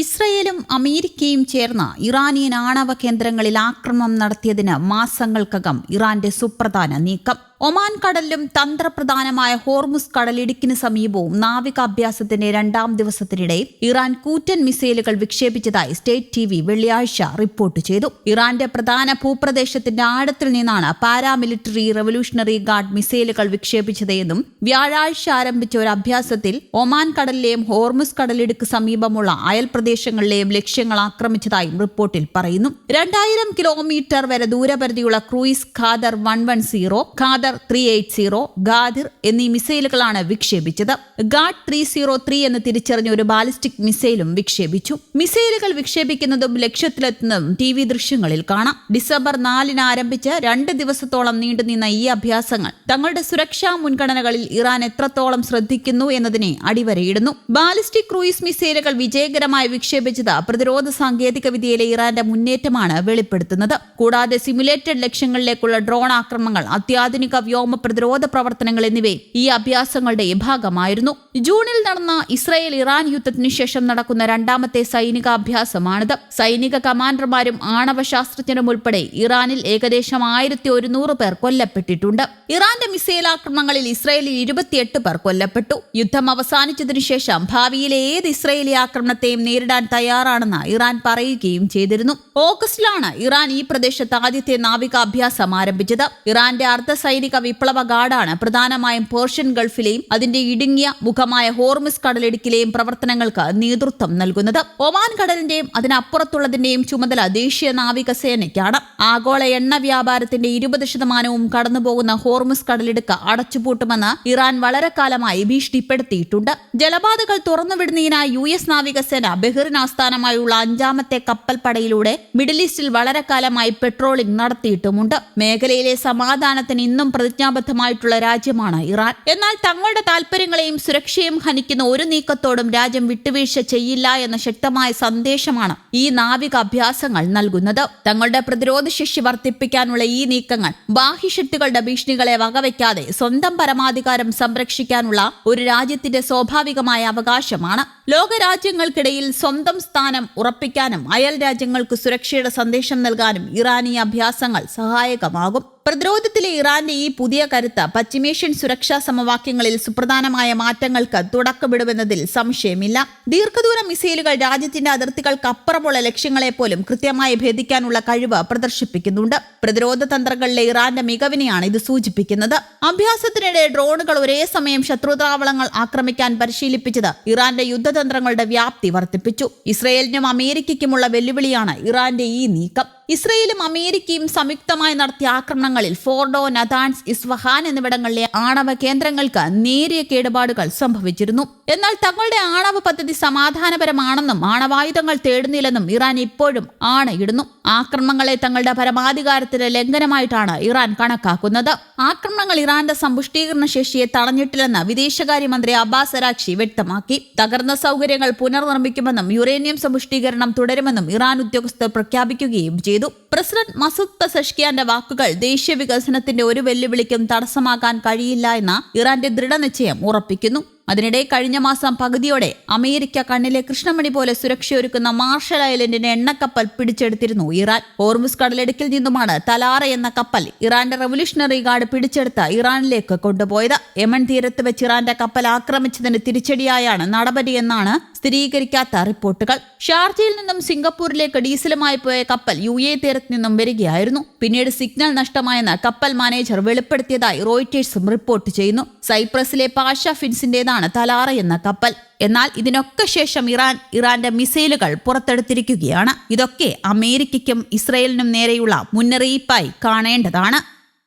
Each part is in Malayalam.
ഇസ്രയേലും അമേരിക്കയും ചേർന്ന് ഇറാനിയൻ ആണവ കേന്ദ്രങ്ങളിൽ ആക്രമണം നടത്തിയതിന് മാസങ്ങൾക്കകം ഇറാന്റെ സുപ്രധാന നീക്കം. ഒമാൻ കടലിലും തന്ത്രപ്രധാനമായ ഹോർമുസ് കടലിടുക്കിന് സമീപവും നാവികാഭ്യാസത്തിന്റെ രണ്ടാം ദിവസത്തിനിടെ ഇറാൻ കൂറ്റൻ മിസൈലുകൾ വിക്ഷേപിച്ചതായി സ്റ്റേറ്റ് ടി വി വെള്ളിയാഴ്ച റിപ്പോർട്ട് ചെയ്തു. ഇറാന്റെ പ്രധാന ഭൂപ്രദേശത്തിന്റെ ആഴത്തിൽ നിന്നാണ് പാരാമിലിറ്ററി റവല്യൂഷണറി ഗാർഡ് മിസൈലുകൾ വിക്ഷേപിച്ചതെന്നും വ്യാഴാഴ്ച ആരംഭിച്ച ഒരു അഭ്യാസത്തിൽ ഒമാൻ കടലിലെയും ഹോർമുസ് കടലിടുക്ക് സമീപമുള്ള അയൽ പ്രദേശങ്ങളിലെയും ലക്ഷ്യങ്ങൾ ആക്രമിച്ചതായും റിപ്പോർട്ടിൽ പറയുന്നു. രണ്ടായിരം കിലോമീറ്റർ വരെ ദൂരപരിധിയുള്ള cruise Qader one one zero Qader three eight zero Ghadir എന്നീ മിസൈലുകളാണ് വിക്ഷേപിച്ചത്. ഗാഡ് ത്രീ സീറോ ത്രീ എന്ന് തിരിച്ചറിഞ്ഞ ഒരു ബാലിസ്റ്റിക് മിസൈലും വിക്ഷേപിച്ചു. മിസൈലുകൾ വിക്ഷേപിക്കുന്നതും ലക്ഷ്യത്തിലെത്തുന്നതും ടി വി ദൃശ്യങ്ങളിൽ കാണാം. ഡിസംബർ നാലിന് ആരംഭിച്ച് രണ്ട് ദിവസത്തോളം നീണ്ടുനിന്ന ഈ അഭ്യാസങ്ങൾ തങ്ങളുടെ സുരക്ഷാ മുൻഗണനകളിൽ ഇറാൻ എത്രത്തോളം ശ്രദ്ധിക്കുന്നു എന്നതിനെ അടിവരയിടുന്നു. ബാലിസ്റ്റിക് ക്രൂയിസ് മിസൈലുകൾ വിജയകരമായി വിക്ഷേപിച്ചത് പ്രതിരോധ സാങ്കേതിക വിദ്യയിലെ ഇറാന്റെ മുന്നേറ്റമാണ് വെളിപ്പെടുത്തുന്നത്. കൂടാതെ സിമുലേറ്റഡ് ലക്ഷ്യങ്ങളിലേക്കുള്ള ഡ്രോൺ ആക്രമണങ്ങൾ അത്യാധുനിക വ്യോമ പ്രതിരോധ പ്രവർത്തനങ്ങൾ എന്നിവയും ഈ അഭ്യാസങ്ങളുടെ ഭാഗമായിരുന്നു. ജൂണിൽ നടന്ന ഇസ്രായേൽ ഇറാൻ യുദ്ധത്തിനു ശേഷം നടക്കുന്ന രണ്ടാമത്തെ സൈനിക അഭ്യാസമാണിത് സൈനിക കമാൻഡർമാരും ആണവ ശാസ്ത്രജ്ഞരും ഉൾപ്പെടെ ഇറാനിൽ ഏകദേശം ആയിരത്തി ഒരുന്നൂറ് പേർ കൊല്ലപ്പെട്ടിട്ടുണ്ട്. ഇറാന്റെ മിസൈൽ ആക്രമണങ്ങളിൽ ഇസ്രായേലിൽ ഇരുപത്തിയെട്ട് പേർ കൊല്ലപ്പെട്ടു. യുദ്ധം അവസാനിച്ചതിനു ശേഷം ഭാവിയിലെ ഏത് ഇസ്രായേലി ആക്രമണത്തെയും നേരിടാൻ തയ്യാറാണെന്ന് ഇറാൻ പറയുകയും ചെയ്തിരുന്നു. ഓഗസ്റ്റിലാണ് ഇറാൻ ഈ പ്രദേശത്ത് ആദ്യത്തെ നാവികാഭ്യാസം ആരംഭിച്ചത്. ഇറാന്റെ അർദ്ധ സൈനിക വിപ്ലവ ഗാർഡാണ്. പ്രധാനമായും പേർഷ്യൻ ഗൾഫിലെയും അതിന്റെ ഇടുങ്ങിയ മുഖമായ ഹോർമിസ് കടലിടുക്കിലെയും പ്രവർത്തനങ്ങൾക്ക് നേതൃത്വം നൽകുന്നത്. ഒമാൻ കടലിന്റെയും അതിനപ്പുറത്തുള്ളതിന്റെയും ചുമതല ദേശീയ നാവികസേനയ്ക്കാണ്. ആഗോള എണ്ണ വ്യാപാരത്തിന്റെ ഇരുപത് ശതമാനവും കടന്നുപോകുന്ന ഹോർമിസ് കടലിടുക്ക് അടച്ചുപൂട്ടുമെന്ന് ഇറാൻ വളരെ കാലമായി ഭീഷണിപ്പെടുത്തിയിട്ടുണ്ട്. ജലപാതകൾ തുറന്നുവിടുന്നതിനായി യു എസ് നാവികസേന ബഹ്റിൻ ആസ്ഥാനമായുള്ള അഞ്ചാമത്തെ കപ്പൽ കപ്പൽപ്പടയിലൂടെ മിഡിൽ ഈസ്റ്റിൽ വളരെ കാലമായി പെട്രോളിംഗ് നടത്തിയിട്ടുമുണ്ട്. മേഖലയിലെ സമാധാനത്തിന് ഇന്നും പ്രതിജ്ഞാബദ്ധമായിട്ടുള്ള രാജ്യമാണ് ഇറാൻ. എന്നാൽ തങ്ങളുടെ താൽപര്യങ്ങളെയും സുരക്ഷയും ഹനിക്കുന്ന ഒരു നീക്കത്തോടും രാജ്യം വിട്ടുവീഴ്ച ചെയ്യില്ല എന്ന ശക്തമായ സന്ദേശമാണ് ഈ നാവിക അഭ്യാസങ്ങൾ നൽകുന്നത്. തങ്ങളുടെ പ്രതിരോധ ശേഷി വർദ്ധിപ്പിക്കാനുള്ള ഈ നീക്കങ്ങൾ ബാഹ്യശക്തികളുടെ ഭീഷണികളെ വകവയ്ക്കാതെ സ്വന്തം പരമാധികാരം സംരക്ഷിക്കാനുള്ള ഒരു രാജ്യത്തിന്റെ സ്വാഭാവികമായ അവകാശമാണ്. ലോകരാജ്യങ്ങൾക്കിടയിൽ സ്വന്തം സ്ഥാനം ഉറപ്പിക്കാനും അയൽ രാജ്യങ്ങൾക്ക് സുരക്ഷയുടെ സന്ദേശം നൽകാനും ഇറാനി അഭ്യാസങ്ങൾ സഹായകമാകും. പ്രതിരോധത്തിലെ ഇറാന്റെ ഈ പുതിയ കരുത്ത് പശ്ചിമേഷ്യൻ സുരക്ഷാ സമവാക്യങ്ങളിൽ സുപ്രധാനമായ മാറ്റങ്ങൾക്ക് തുടക്കമിടുമെന്നതിൽ സംശയമില്ല. ദീർഘദൂര മിസൈലുകൾ രാജ്യത്തിന്റെ അതിർത്തികൾക്കപ്പുറമുള്ള ലക്ഷ്യങ്ങളെ പോലും കൃത്യമായി ഭേദിക്കാനുള്ള കഴിവ് പ്രദർശിപ്പിക്കുന്നുണ്ട്. പ്രതിരോധ തന്ത്രങ്ങളിലെ ഇറാന്റെ മികവിനെയാണ് ഇത് സൂചിപ്പിക്കുന്നത്. അഭ്യാസത്തിനിടെ ഡ്രോണുകൾ ഒരേ സമയം ശത്രുതാവളങ്ങൾ ആക്രമിക്കാൻ പരിശീലിപ്പിച്ചത് ഇറാന്റെ യുദ്ധതന്ത്രങ്ങളുടെ വ്യാപ്തി വർദ്ധിപ്പിച്ചു. ഇസ്രയേലിനും അമേരിക്കയ്ക്കുമുള്ള വെല്ലുവിളിയാണ് ഇറാന്റെ ഈ നീക്കം. ഇസ്രയേലും അമേരിക്കയും സംയുക്തമായി നടത്തിയ ആക്രമണങ്ങളിൽ ഫോർഡോ നദാൻസ് ഇസ്വഹാൻ എന്നിവിടങ്ങളിലെ ആണവ കേന്ദ്രങ്ങൾക്ക് നേരിയ കേടുപാടുകൾ സംഭവിച്ചിരുന്നു. എന്നാൽ തങ്ങളുടെ ആണവ പദ്ധതി സമാധാനപരമാണെന്നും ആണവായുധങ്ങൾ തേടുന്നില്ലെന്നും ഇറാൻ ഇപ്പോഴും ആണയിടുന്നു. ആക്രമണങ്ങളെ തങ്ങളുടെ പരമാധികാരത്തിന്റെ ലംഘനമായിട്ടാണ് ഇറാൻ കണക്കാക്കുന്നത്. ആക്രമണങ്ങൾ ഇറാന്റെ സമ്പുഷ്ടീകരണ ശേഷിയെ തടഞ്ഞിട്ടില്ലെന്ന് വിദേശകാര്യമന്ത്രി അബ്ബാസ് അരാക്ഷി വ്യക്തമാക്കി. തകർന്ന സൗകര്യങ്ങൾ പുനർനിർമ്മിക്കുമെന്നും യുറേനിയം സമ്പുഷ്ടീകരണം തുടരുമെന്നും ഇറാൻ ഉദ്യോഗസ്ഥർ പ്രഖ്യാപിക്കുകയും ചെയ്തു. ചെയ്തു. പ്രസിഡന്റ് മസൂദ് പസഷ്കിയാന്റെ വാക്കുകൾ ദേശീയ വികസനത്തിന്റെ ഒരു വെല്ലുവിളിക്കും തടസ്സമാക്കാൻ കഴിയില്ല എന്ന ഇറാന്റെ ദൃഢനിശ്ചയം ഉറപ്പിക്കുന്നു. അതിനിടെ കഴിഞ്ഞ മാസം പകുതിയോടെ അമേരിക്ക കണ്ണിലെ കൃഷ്ണമണി പോലെ സുരക്ഷയൊരുക്കുന്ന മാർഷൽ ഐലൻഡിന്റെ എണ്ണക്കപ്പൽ പിടിച്ചെടുത്തിരുന്നു ഇറാൻ. ഹോർമുസ് കടലിടുക്കിൽ നിന്നുമാണ് തലാറ എന്ന കപ്പൽ ഇറാന്റെ റവല്യൂഷണറി ഗാർഡ് പിടിച്ചെടുത്ത് ഇറാനിലേക്ക് കൊണ്ടുപോയത്. യമൻ തീരത്ത് വെച്ച് ഇറാന്റെ കപ്പൽ ആക്രമിച്ചതിന് തിരിച്ചടിയായാണ് നടപടിയെന്നാണ് സ്ഥിരീകരിക്കാത്ത റിപ്പോർട്ടുകൾ. ഷാർജയിൽ നിന്നും സിംഗപ്പൂരിലേക്ക് ഡീസലുമായി പോയ കപ്പൽ യു എ തീരത്ത് നിന്നും വരികയായിരുന്നു. പിന്നീട് സിഗ്നൽ നഷ്ടമായെന്ന് കപ്പൽ മാനേജർ വെളിപ്പെടുത്തിയതായി റോയിറ്റേഴ്സും റിപ്പോർട്ട് ചെയ്യുന്നു. സൈപ്രസിലെ പാഷ ഫിൻസിന്റേതാണ് തലാറ എന്ന കപ്പൽ. എന്നാൽ ഇതിനൊക്കെ ശേഷം ഇറാൻ ഇറാന്റെ മിസൈലുകൾ പുറത്തെടുത്തിരിക്കുകയാണ്. ഇതൊക്കെ അമേരിക്കയ്ക്കും ഇസ്രയേലിനും നേരെയുള്ള മുന്നറിയിപ്പായി കാണേണ്ടതാണ്.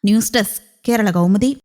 News desk Kerala Kaumudi.